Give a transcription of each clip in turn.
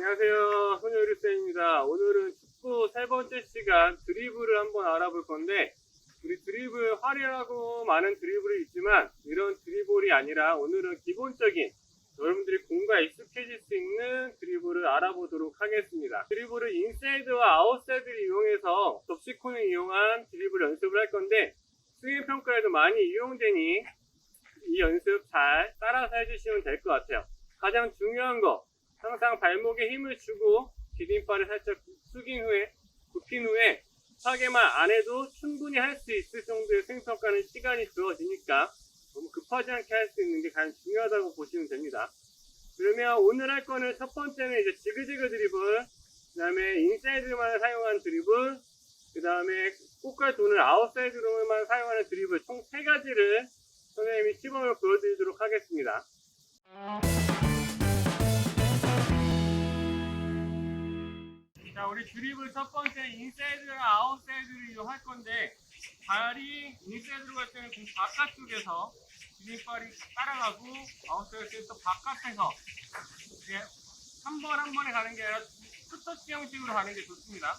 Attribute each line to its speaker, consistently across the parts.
Speaker 1: 안녕하세요. 손효리쌤입니다. 오늘은 축구 세 번째 시간 드리블을 한번 알아볼 건데, 우리 드리블 화려하고 많은 드리블이 있지만, 이런 드리블이 아니라 오늘은 기본적인 여러분들이 공과 익숙해질 수 있는 드리블을 알아보도록 하겠습니다. 드리블을 인사이드와 아웃사이드를 이용해서 접시콘을 이용한 드리블 연습을 할 건데, 수행 평가에도 많이 이용되니 이 연습 잘 따라서 해주시면 될 것 같아요. 가장 중요한 거, 항상 발목에 힘을 주고 디딤발을 살짝 숙인 후에 굽힌 후에 하게만 안 해도 충분히 할 수 있을 정도의 생성가는 시간이 주어지니까 너무 급하지 않게 할 수 있는 게 가장 중요하다고 보시면 됩니다. 그러면 오늘 할 거는 첫 번째는 이제 지그지그 드리블, 그 다음에 인사이드만 사용한 드리블, 그 다음에 꽃갈 돈을 아웃사이드로만 사용하는 드리블 총 세 가지를 선생님이 시범을 보여드리도록 하겠습니다. 자, 우리 드리블 첫 번째 인사이드랑 아웃사이드를 이용할 건데 발이 인사이드로 갈 때는 공 바깥쪽에서 디딤발이 따라가고 아웃사이드 또 바깥에서 이제 한 번 한 번에 가는 게 아니라 투터치 형식으로 가는 게 좋습니다.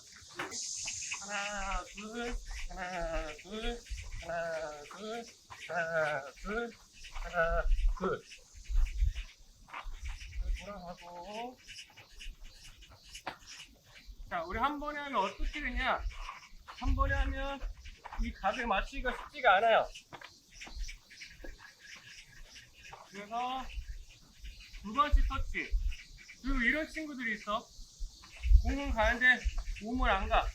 Speaker 1: 하나, 둘, 하나, 둘, 하나, 둘, 하나, 둘, 하나, 둘. 돌아가고 자, 우리 한 번에 하면 어떻게 되냐? 한 번에 하면 이 각을 맞추기가 쉽지가 않아요. 그래서 두 번째 터치. 그리고 이런 친구들이 있어. 공은 가는데 몸을 안 가.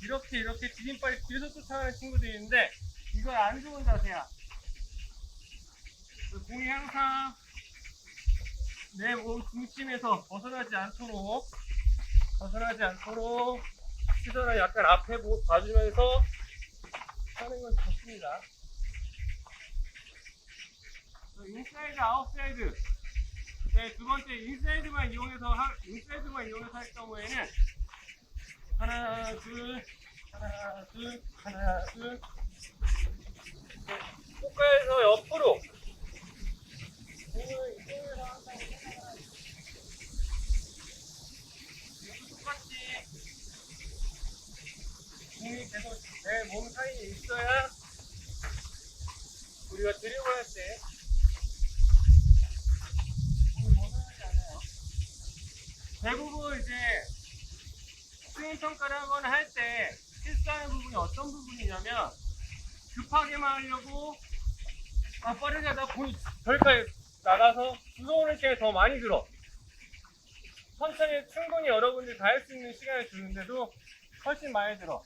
Speaker 1: 이렇게 이렇게 디딤발이 뒤에서 쫓아가는 친구들이 있는데 이건 안 좋은 자세야. 그 공이 항상 내 몸 중심에서 벗어나지 않도록 벗어나지 않도록 시선을 약간 앞에 보- 봐주면서 하는 건 좋습니다. 그 인사이드, 아웃사이드. 네, 두 번째 인사이드만 이용해서 하, 인사이드만 이용해서 할 경우에는 하나, 둘, 하나, 둘, 하나, 둘. 네, 국가에서 옆으로. 공을 이쪽에서 항상 이것도 똑같이 공이 내 몸 사이에 있어야 우리가 드리블 할때. 대부분 이제 스윙 평가를 하거나 할 때 실수하는 부분이 어떤 부분이냐면 급하게만 하려고 아 빠르게 하다 공이 저기까지 나가서 무서운 게더 많이 들어. 천천히 충분히 여러분들이 다 할 수 있는 시간을 주는데도 훨씬 많이 들어.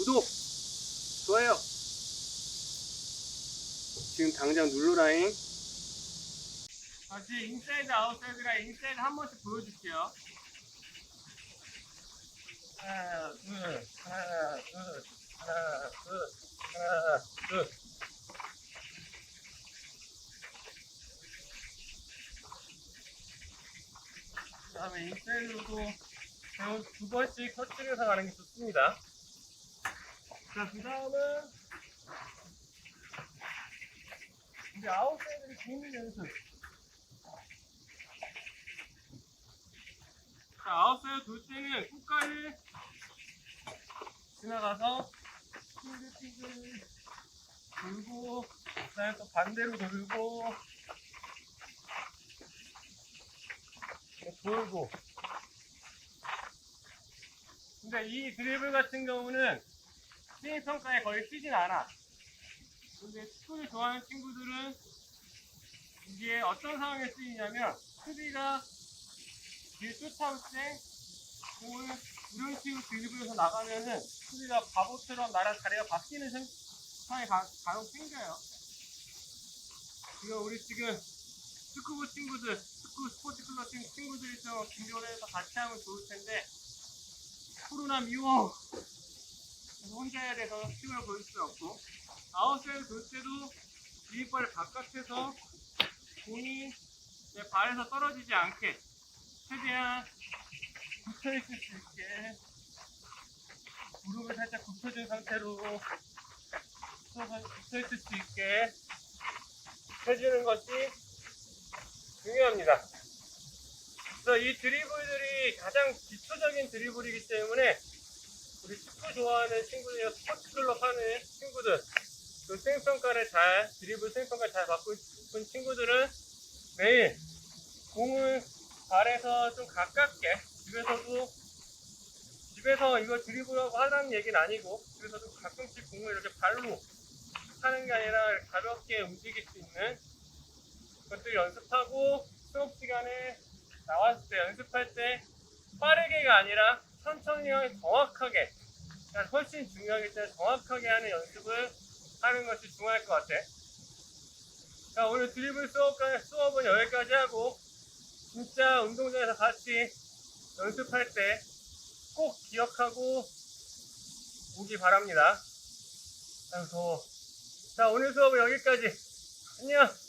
Speaker 1: 구독, 좋아요. 지금 당장 눌러라잉. 다시 인사이드 아웃사이드랑 인사이드 한 번씩 보여줄게요. 하나, 둘, 하나, 둘, 하나, 둘, 하나, 둘. 그 다음에 인사이드로도 두 번씩 터치해서 가는 게 좋습니다. 자, 그 다음은 이제 아웃사이드를 기는 연습. 자, 아웃사이드 돌 때는 끝까지 지나가서 핑글핑글 돌고, 그 다음에 또 반대로 돌고, 돌고. 근데 이 드리블 같은 경우는 스윙 평가에 거의 쓰진 않아. 근데 축구를 좋아하는 친구들은 이게 어떤 상황에 쓰이냐면 수비가 뒤에 쫓아올 때 공을 이런 식으로 드리블해서 나가면은 수비가 바보처럼 나랑 자리가 바뀌는 생- 상황이 가, 간혹 생겨요. 지금 우리 지금 축구부 친구들, 축구 스포츠 클럽 친- 친구들이 좀 긴조해서 같이 하면 좋을 텐데 코로나 미워 혼자 해야 돼서 힘을 보일 수 없고 아웃사이드 돌 때도 뒷발 바깥에서 공이 내 발에서 떨어지지 않게 최대한 붙어 있을 수 있게 무릎을 살짝 굽혀준 상태로 붙어 있을 수 있게 해주는 것이 중요합니다. 그래서 이 드리블들이 가장 기초적인 드리블이기 때문에 우리 축구 좋아하는 친구들, 스포츠 클럽 하는 친구들, 그 수행평가를 잘, 드리블 수행평가를 잘 받고 싶은 친구들은 매일 공을 발에서 좀 가깝게 집에서도 집에서 이거 드리블하고 하라는 얘기는 아니고 집에서도 가끔씩 공을 이렇게 발로 하는 게 아니라 가볍게 움직일 수 있는 것들 연습하고 수업 시간에 나왔을 때 연습할 때 빠르게가 아니라 천천히 정확하게 그러니까 훨씬 중요하기 때문에 정확하게 하는 연습을 하는 것이 중요할 것 같아. 자 오늘 드리블 수업, 수업은 여기까지 하고 진짜 운동장에서 같이 연습할 때 꼭 기억하고 오기 바랍니다. 아유 더워. 자 오늘 수업은 여기까지. 안녕.